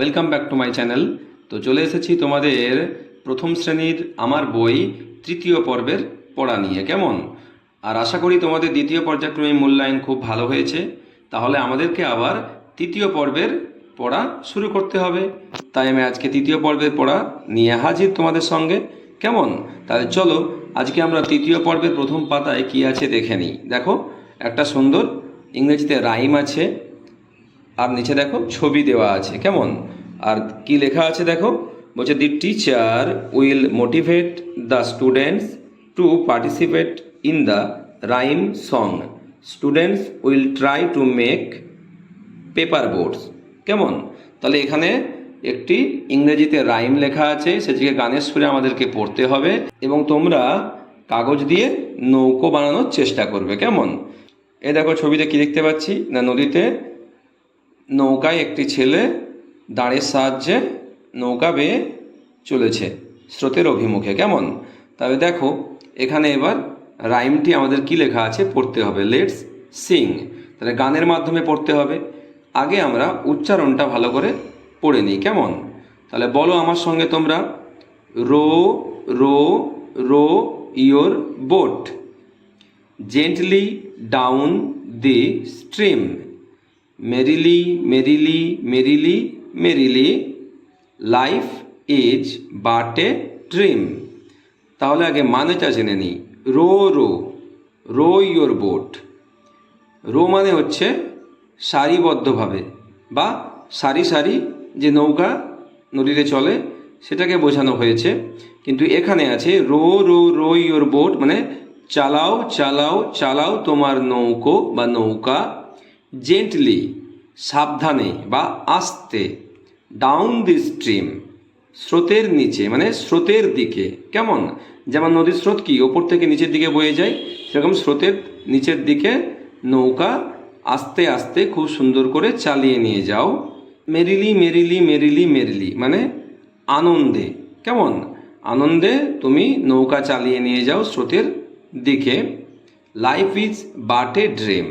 Welcome back to my channel তো চলে এসেছি তোমাদের প্রথম শ্রেণির আমার বই তৃতীয় পর্বের পড়া নিয়ে, কেমন? আর আশা করি তোমাদের দ্বিতীয় পর্যায়ক্রমে মূল্যায়ন খুব ভালো হয়েছে। তাহলে আমাদেরকে আবার তৃতীয় পর্বের পড়া শুরু করতে হবে। তাই আমি আজকে তৃতীয় পর্বের পড়া নিয়ে হাজির তোমাদের সঙ্গে। কেমন? তাহলে চলো, আজকে আমরা তৃতীয় পর্বের প্রথম পাতায় কি আছে দেখে নিই। দেখো, একটা সুন্দর ইংরেজিতে রাইম আছে, আর নিচে দেখো ছবি দেওয়া আছে। কেমন? আর কি লেখা আছে দেখো? বলছে the teacher will motivate the students to participate in the rhyme song students will try to make paper boards কেমন? তাহলে এখানে একটি ইংরেজিতে রাইম লেখা আছে, সেটিকে গানের সুরে আমাদেরকে পড়তে হবে এবং তোমরা কাগজ দিয়ে নৌকো বানানোর চেষ্টা করবে। কেমন? এ দেখো ছবিতে কি দেখতে পাচ্ছি? না, নদীতে নৌকায় একটি ছেলে দাঁড়ের সাহায্যে নৌকা বেয়ে চলেছে স্রোতের অভিমুখে কেমন? তবে দেখো এখানে এবার রাইমটি আমাদের কি লেখা আছে? পড়তে হবে। লেটস সিং তাহলে গানের মাধ্যমে পড়তে হবে। আগে আমরা উচ্চারণটা ভালো করে পড়ে নিই কেমন? তাহলে বলো আমার সঙ্গে তোমরা। Row row row your boat. Gently down the stream merrily merrily merrily, merrily, life is but a dream. তাহলে আগে মানেটা জেনে নিই। Row row. Row your boat row মানে হচ্ছে সারিবদ্ধভাবে বা সারি সারি যে নৌকা নদীতে চলে সেটাকে বোঝানো হয়েছে। কিন্তু এখানে আছে row row row your boat মানে চালাও চালাও চালাও তোমার নৌকো বা নৌকা জেন্টলি সাবধানে বা আস্তে ডাউন দি স্ট্রিম স্রোতের নিচে মানে স্রোতের দিকে। কেমন? যেমন নদীর স্রোত কি? ওপর থেকে নিচের দিকে বয়ে যায়, সেরকম স্রোতের নিচের দিকে নৌকা আস্তে আস্তে খুব সুন্দর করে চালিয়ে নিয়ে যাও। মেরিলি মেরিলি মেরিলি মেরিলি মানে আনন্দে। কেমন? আনন্দে তুমি নৌকা চালিয়ে নিয়ে যাও স্রোতের দিকে। Life is but a dream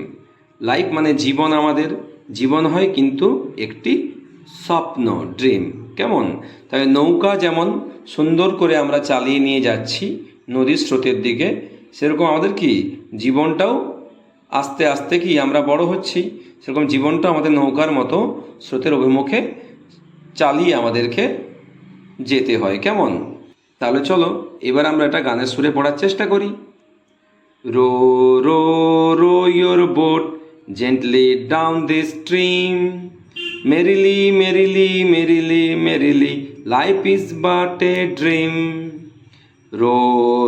life মানে জীবন আমাদের। জীবন হয় কিন্তু একটি স্বপ্ন ড্রিম কেমন? তাই নৌকা যেমন সুন্দর করে আমরা চালিয়ে নিয়ে যাচ্ছি নদীর স্রোতের দিকে, সেরকম আমাদের কি জীবনটাও আস্তে আস্তে কি আমরা বড় হচ্ছি? সেরকম জীবনটা আমাদের নৌকার মতো স্রোতের অভিমুখে চালিয়ে আমাদেরকে যেতে হয়। কেমন? তাহলে চলো, এবার আমরা একটা গানের সুরে পড়ার চেষ্টা করি। Row row row, your boat gently down the stream merrily merrily merrily merrily life is but a dream row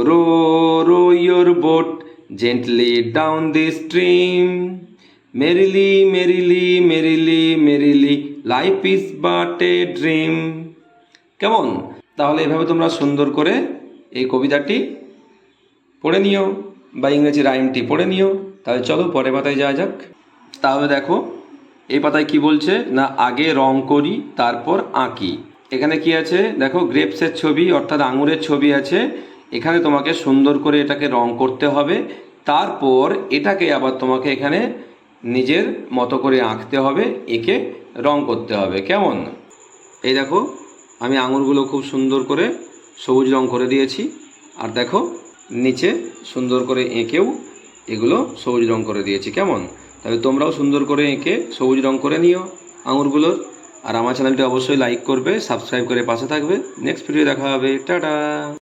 row row your boat gently down the stream merrily merrily merrily merrily life is but a dream কেমন তাহলে এভাবে তোমরা সুন্দর করে এই কবিতাটি পড়ে নিও, বা ইংরেজি রাইমটি পড়ে নিও। তাহলে চলো পরের পাতায় যাওয়া যাক। তাহলে দেখো, এই পাতায় কি বলছে? না, আগে রং করি, তারপর আঁকি। এখানে কি আছে? দেখো, গ্রেপসের ছবি, অর্থাৎ আঙুরের ছবি আছে। এখানে তোমাকে সুন্দর করে এটাকে রং করতে হবে। তারপর এটাকে আবার তোমাকে এখানে নিজের মতো করে আঁকতে হবে, এঁকে রং করতে হবে। কেমন? এই দেখো, আমি আঙুরগুলো খুব সুন্দর করে সবুজ রং করে দিয়েছি। আর দেখো, নিচে সুন্দর করে এঁকেও এগুলো সবুজ রং করে দিয়েছি, কেমন? তবে তোমরাও সুন্দর করে এঁকে সবুজ রং করে নিও আঙুরগুলোর। আর আমার চ্যানেলটি অবশ্যই লাইক করবে সাবস্ক্রাইব করে পাশে থাকবে। নেক্সট ভিডিও দেখা হবে। টাটা!